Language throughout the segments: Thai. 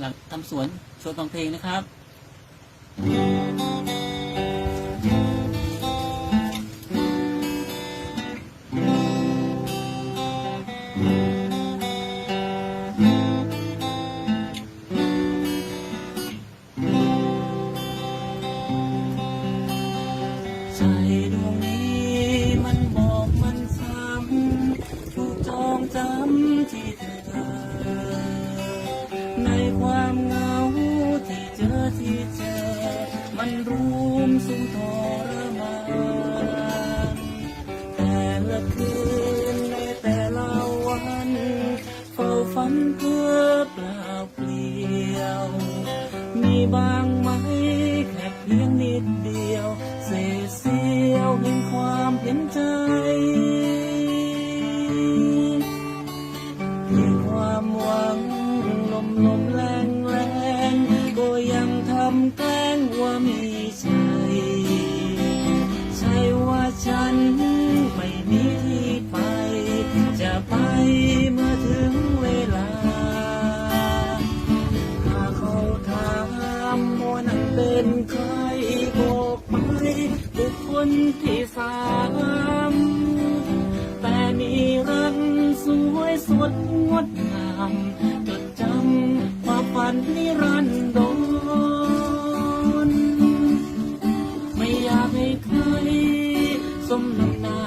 หลังทำสวนชวนฟังเพลงนะครับ ใจดวงนี้ ที่เจอที่เจอ มันรุมสุมทรมานแต่ละคืนในแต่ละวันเฝ้าฝันเพื่อเปล่าเปลี่ยว มีบางไหมแค่เพียงนิดเดียวเศษเสียวแห่งความเห็นใจเพียงความหวังลมลม งว่ามีใจ ใช่ว่าฉันไม่มีที่ไป จะไปเมื่อถึงเวลา ถ้าเขาถามว่านั้นเป็นใครบอกไปบุคคลที่สามแต่มีรักสวยสดงดงามจดจำความฝันนิรันดร หน้า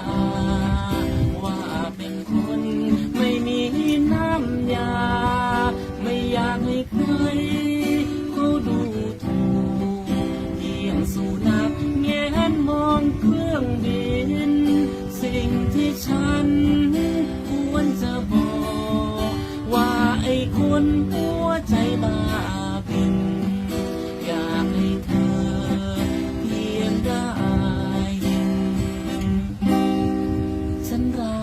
ว่าเป็นคนไม่มีน้ำยา ไม่อยากให้ใครเขาดูถูกเพียงสุนัขแงนมองเครื่องบิน สิ่งที่ฉันควรจะบอก ว่าไอ้คนหัวใจบา and blind.